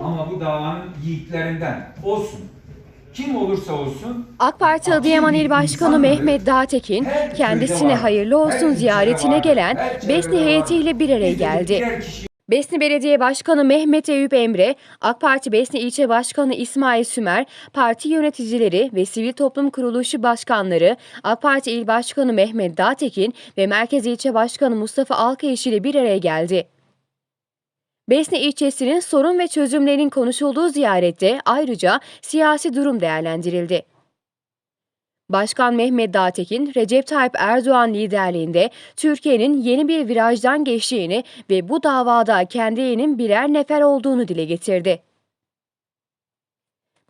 Ama bu davanın yiğitlerinden olsun. Kim olursa olsun AK Parti Adıyaman İl Başkanı Mehmet Dağtekin kendisine hayırlı olsun ziyaretine gelen Besni heyetiyle bir araya geldi. Besni Belediye Başkanı Mehmet Eyüp Emre, AK Parti Besni İlçe Başkanı İsmail Sümer, parti yöneticileri ve sivil toplum kuruluşu başkanları, AK Parti İl Başkanı Mehmet Dağtekin ve Merkez İlçe Başkanı Mustafa Alkayış ile bir araya geldi. Besni ilçesinin sorun ve çözümlerin konuşulduğu ziyarette ayrıca siyasi durum değerlendirildi. Başkan Mehmet Dağtekin, Recep Tayyip Erdoğan liderliğinde Türkiye'nin yeni bir virajdan geçtiğini ve bu davada kendilerinin birer nefer olduğunu dile getirdi.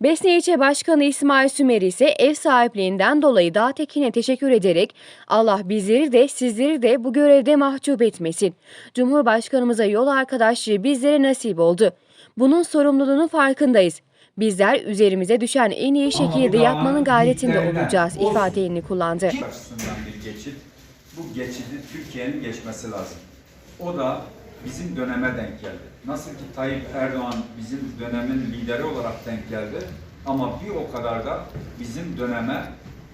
Besni İlçe Başkanı İsmail Sümer ise ev sahipliğinden dolayı Dağtekin'e teşekkür ederek Allah bizleri de sizleri de bu görevde mahcup etmesin. Cumhurbaşkanımıza yol arkadaşlığı bizlere nasip oldu. Bunun sorumluluğunun farkındayız. Bizler üzerimize düşen en iyi şekilde yapmanın gayretinde olacağız ifadelerini kullandı. bir geçit. Bu geçidi Türkiye'nin geçmesi lazım. O da bizim döneme denk geldi. Nasıl ki Tayyip Erdoğan bizim dönemin lideri olarak denk geldi. Ama bir o kadar da bizim döneme,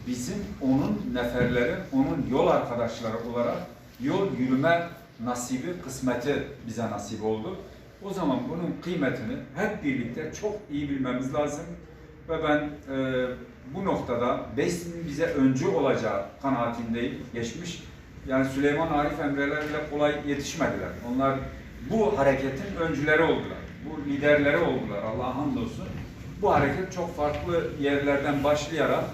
bizim onun neferleri, onun yol arkadaşları olarak yol yürüme nasibi, kısmeti bize nasip oldu. O zaman bunun kıymetini hep birlikte çok iyi bilmemiz lazım. Ve ben e, bu noktada Besni'nin bize öncü olacağı kanaatindeyim. Geçmiş yani Süleyman Arif Emre'lerle kolay yetişmediler. Onlar bu hareketin öncüleri oldular. Bu liderleri oldular Allah'a hamdolsun. Bu hareket çok farklı yerlerden başlayarak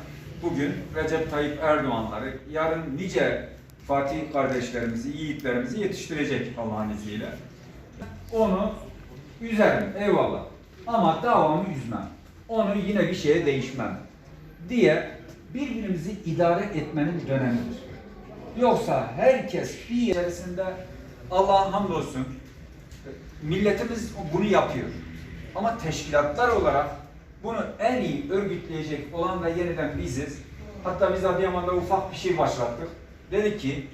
bugün Recep Tayyip Erdoğan'ları, yarın nice Fatih kardeşlerimizi, yiğitlerimizi yetiştirecek Allah'ın izniyle. Onu üzerim, eyvallah. Ama davamı üzmem. Onu yine bir şeye değişmem. Diye birbirimizi idare etmenin dönemidir. Yoksa herkes bir içerisinde Allah'a hamdolsun milletimiz bunu yapıyor. Ama teşkilatlar olarak bunu en iyi örgütleyecek olan da yeniden biziz. Hatta biz Adıyaman'da ufak bir şey başlattık. Dedik ki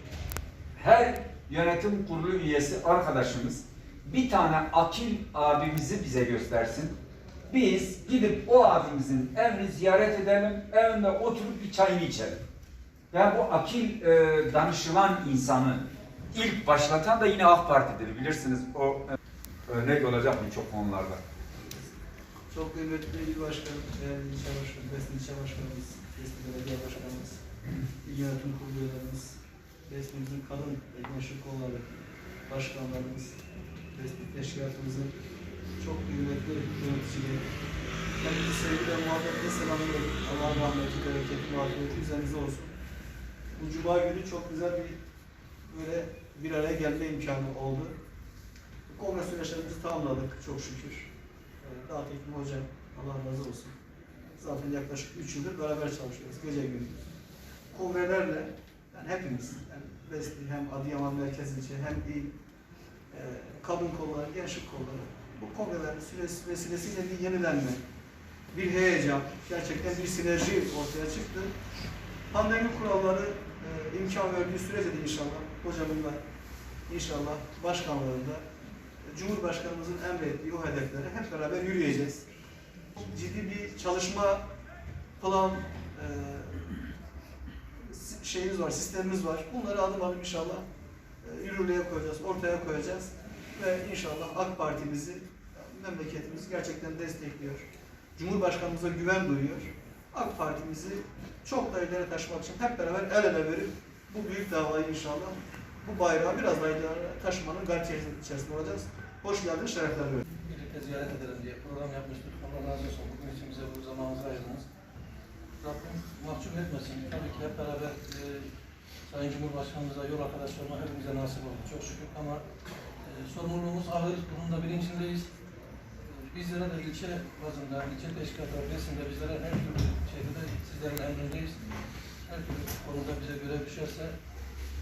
her yönetim kurulu üyesi arkadaşımız bir tane akil abimizi bize göstersin. Biz gidip o abimizin evini ziyaret edelim, evinde oturup bir çayını içelim. Yani bu akil e, danışılan insanı ilk başlatan da yine AK Parti'dir bilirsiniz. O e, örnek olacak birçok konularda. Çok kıymetli il başkanı, değerli ilçe başkanı, Besni ilçe başkanımız, Besni belediye başkanımız, il yönetim kurulu üyelerimiz, Besni'mizin kadın gençlik kolları başkanlarımız, Besni teşkilatımızın çok kıymetli yöneticileri. Hepinizi sevgiyle, muhabbetle selamlıyorum. Allah'ın rahmeti, bereketi, mağfireti üzerinize olsun. Bu cuma günü çok güzel bir böyle bir araya gelme imkanı oldu. Kongre süreçlerimizi tamamladık çok şükür. Ee, Daha Tekin Hocam, Allah razı olsun. Zaten yaklaşık 3 yıldır beraber çalışıyoruz, gece gündüz. Kongrelerle, yani hepimiz, yani Besli, hem Adıyaman Merkez İlçe, hem il, e, kadın kolları, gençlik kolları, bu kongrelerin süresi vesilesiyle bir yenilenme, bir heyecan, gerçekten bir sinerji ortaya çıktı. Pandemi kuralları e, imkan verdiği sürece de inşallah hocamın da inşallah başkanlığında Cumhurbaşkanımızın emrettiği o hedeflere hep beraber yürüyeceğiz. Ciddi bir çalışma plan e, şeyimiz var, sistemimiz var. Bunları adım adım inşallah e, yürürlüğe koyacağız, ortaya koyacağız. Ve inşallah AK Parti'mizi, memleketimizi gerçekten destekliyor. Cumhurbaşkanımıza güven duyuyor. AK Parti'mizi çok da ileri taşımak için hep beraber el ele verip bu büyük davayı inşallah bu bayrağı biraz daha ileri taşımanın gayreti içerisinde olacağız. Hoş geldiniz, şerefler veriyorum. birlikte ziyaret edelim diye program yapmıştık. Allah razı olsun. Bugün için bu zamanınızı ayırdınız. Rabbim mahcup etmesin. Tabii ki hep beraber e, Sayın Cumhurbaşkanımıza, yol arkadaşlarıma hepimize nasip oldu. Çok şükür ama e, sorumluluğumuz ağır. Bunun da bilincindeyiz. E, bizlere de ilçe bazında, ilçe teşkilatı adresinde bizlere her türlü şeyde de sizlerin emrindeyiz. Her türlü konuda bize görev düşerse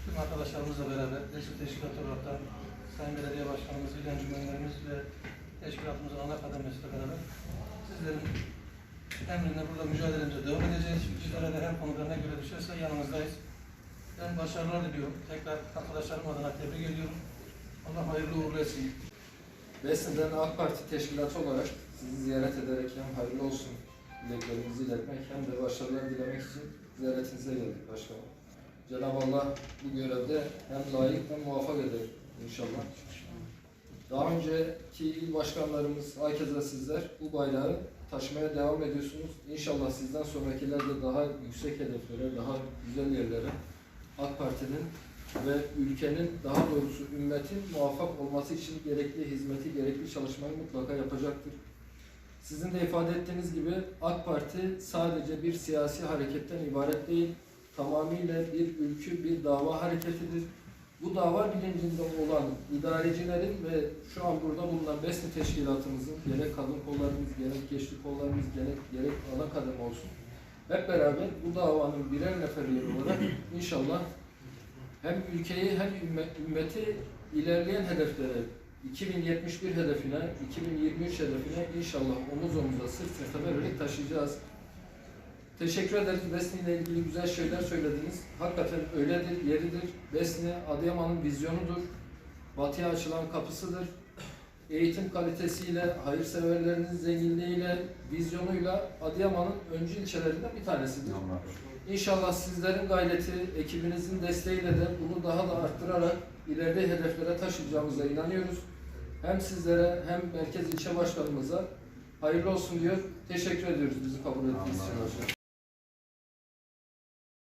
tüm arkadaşlarımızla beraber, Resul Teşkilatı olarak Sayın Belediye Başkanımız, il encümenlerimiz ve teşkilatımızın ana kademesiyle beraber sizlerin emrinde burada mücadelemize devam edeceğiz. Bizlere de her konuda ne göre düşerse yanınızdayız. Ben başarılar diliyorum. Tekrar arkadaşlarım adına tebrik ediyorum. Allah hayırlı uğurlu etsin. Besni'den AK Parti teşkilatı olarak sizi ziyaret ederek hem hayırlı olsun dileklerimizi iletmek hem de başarılar dilemek için ziyaretinize geldik başkanım. Cenab-ı Allah bu görevde hem layık hem muvaffak eder inşallah. Daha önceki il başkanlarımız, hakeza sizler bu bayrağı taşımaya devam ediyorsunuz. İnşallah sizden sonrakiler de daha yüksek hedeflere, daha güzel yerlere AK Parti'nin ve ülkenin daha doğrusu ümmetin muvaffak olması için gerekli hizmeti, gerekli çalışmayı mutlaka yapacaktır. Sizin de ifade ettiğiniz gibi AK Parti sadece bir siyasi hareketten ibaret değil, tamamıyla bir ülkü, bir dava hareketidir. Bu dava bilincinde olan idarecilerin ve şu an burada bulunan Besni Teşkilatımızın gerek kadın kollarımız, gerek gençlik kollarımız, gerek, gerek ana kadem olsun. Hep beraber bu davanın birer neferleri olarak inşallah hem ülkeyi hem ümmet- ümmeti ilerleyen hedeflere 2071 hedefine, 2023 hedefine inşallah omuz omuza sırt sırta vererek taşıyacağız. Teşekkür ederiz. Besni ile ilgili güzel şeyler söylediniz. Hakikaten öyledir, yeridir. Besni Adıyaman'ın vizyonudur. Batıya açılan kapısıdır. Eğitim kalitesiyle, hayırseverlerinin zenginliğiyle, vizyonuyla Adıyaman'ın öncü ilçelerinden bir tanesidir. İnşallah sizlerin gayreti, ekibinizin desteğiyle de bunu daha da arttırarak ileride hedeflere taşıyacağımıza inanıyoruz. Hem sizlere hem merkez ilçe başkanımıza hayırlı olsun diyor. Teşekkür ediyoruz bizi kabul ettiğiniz için.